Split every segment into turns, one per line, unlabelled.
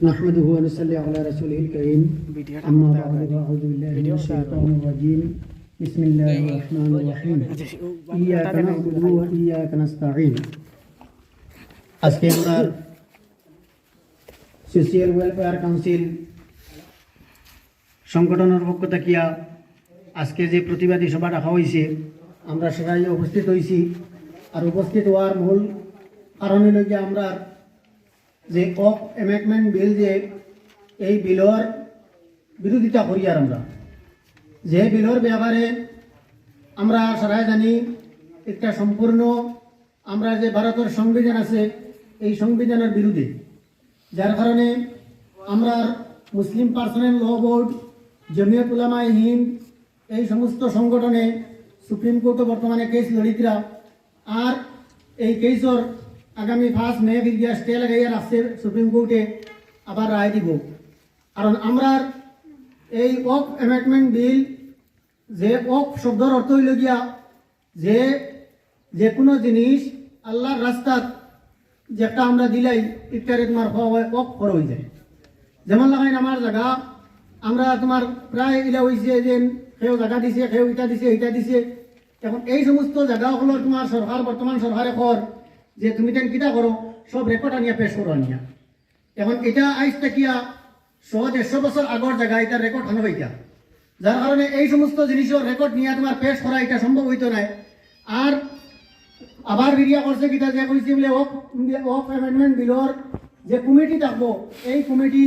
نحمده ونصلي على رسوله الكريم أما بعد فأعوذ بالله من الشيطان الرجيم بسم الله الرحمن الرحيم إياك نعبد وإياك نستعين আজকে আমরা social welfare council সংগঠনের পক্ষ থাকিয়া আজকে যে প্রতিবাদী সভা রাখা হয়েছে আমরা সবাই উপস্থিত হয়েছি আর উপস্থিত হওয়ার মূল কারণ হইল যে আমরা যে অফ এমেন্ডমেন্ট বিল যে এই বিলর বিরোধিতা করি আর আমরা। যে বিলর ব্যাপারে আমরা সবাই জানি একটা সম্পূর্ণ আমরা যে ভারতের সংবিধান আছে, এই সংবিধানের বিরুদ্ধে। যার কারণে আমরা Muslim personal law board Jamiat Ulama Hind, এই সমস্ত সংগঠনে সুপ্রিম কোর্টে বর্তমানে কেস লড়িতরা, আর এই কেসর আগামী ফার্স্ট মে বিদ্যা স্টে লাগাইয়া রাখছে সুপ্রিম কোর্টে আবার রায় দিব। কারণ আমরা এই অফ অ্যামেন্ডমেন্ট বিল যে অফ শব্দর অর্থ হইল যে যে কোনো জিনিস আল্লাহর রাস্তাত যেটা আমরা দিলাই ইত্যাদি তোমার হওয়া হয় অফ করা হয়ে যায়। যেমন লাগাইন আমার জায়গা, আমরা তোমার প্রায় ইলা হয়েছে যে কেউ জায়গা দিছে, কেউ ইটা দিছে ইটা দিছে। এখন এই সমস্ত জায়গাগুলো তোমার সরকার, বর্তমান সরকারে কর যে তুমি তেন কিটা করো, সব রেকর্ড আনিয়া পেশ করো আনিয়া। এখন এটা আইস থাকিয়া শো দেড়শো বছর আগর জায়গা এটা রেকর্ড হানো এটা যার কারণে এই সমস্ত জিনিসের রেকর্ড নিয়ে তোমার পেশ করা এটা সম্ভব হইতো নাই। আর আবার বিরিয়া করছে কিটা যে কইছে বলে, অফ অফ অ্যামেন্ডমেন্ট বিলর যে কমিটি থাকব, এই কমিটি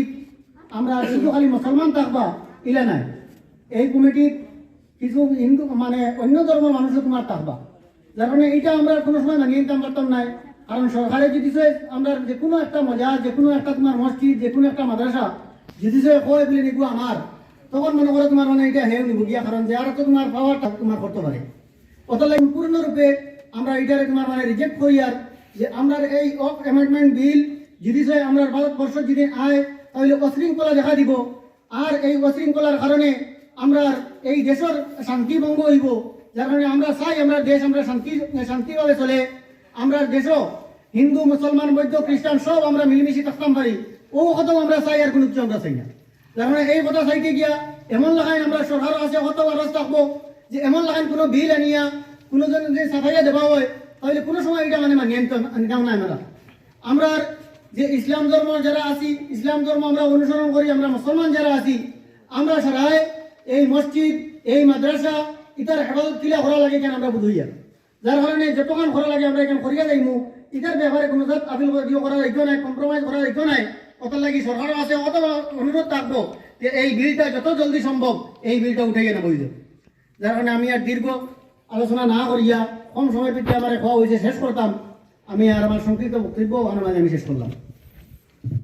আমরা শুধু খালি মুসলমান থাকবা, ইলা নাই। এই কমিটির কিছু হিন্দু মানে অন্য ধর্মের মানুষও তোমার থাকবা। যার এইটা আমরা কোনো সময় মানিয়ে নিতে পারতাম নাই কারণ সরকারে যদি আমরা যে কোনো একটা মজা, যে কোনো একটা তোমার মসজিদ, যে কোনো একটা মাদ্রাসা যদি সে কয় বলে নিবো আমার, তখন মনে করো তোমার মানে এটা হেউ নিব গিয়া কারণ যে আর তো তোমার পাওয়ারটা তোমার করতে পারে। অতলে সম্পূর্ণরূপে আমরা এটারে তোমার মানে রিজেক্ট করি আর যে আমরা এই অফ অ্যামেন্ডমেন্ট বিল যদি সে আমরা ভারতবর্ষ যদি আয়, তাহলে অশৃঙ্খলা দেখা দিব। আর এই অশৃঙ্খলার কারণে আমরা এই দেশের শান্তি ভঙ্গ হইব। যার কারণে আমরা চাই, আমরা দেশ, আমরা শান্তি শান্তিভাবে চলে। আমরা দেশও, হিন্দু, মুসলমান, বৌদ্ধ, খ্রিস্টান, সব আমরা মিলেমিশে থাকতাম পারি। ও কথাও আমরা চাই, আর কোনো কিছু আমরা চাই না। যার কারণে এই কথা চাইতে গিয়া, এমন লাগাই আমরা সরকার আছে কত আরজ থাকব যে এমন লাগাই কোনো বিল আনিয়া, কোনো জন যে সাফাইয়া দেওয়া হয়, তাহলে কোনো সময় এটা মানে মানিয়ে নিতাম না আমরা। আমরা যে ইসলাম ধর্ম যারা আছি, ইসলাম ধর্ম আমরা অনুসরণ করি, আমরা মুসলমান যারা আছি, আমরা সরাই এই মসজিদ, এই মাদ্রাসা ইতার হেফাজত কিলা করা লাগে কেন আমরা বুঝইয়া যার কারণে যতক্ষণ করা লাগে আমরা এখানে করিয়া যাইমু? ইতার ব্যাপারে কোনো জাত আপিল করা যাইতো নাই কম্প্রোমাইজ করা যাইতো নাই। অত লাগি সরকারও আছে, অত অনুরোধ থাকব যে এই বিলটা যত জলদি সম্ভব এই বিলটা উঠাইয়া নেব যার কারণে আমি আর দীর্ঘ আলোচনা না করিয়া কম সময়ের ভিতরে আমার খাওয়া হয়েছে শেষ করতাম আমি আর আমার সংক্ষিপ্ত বক্তব্য ভালো আমি শেষ করলাম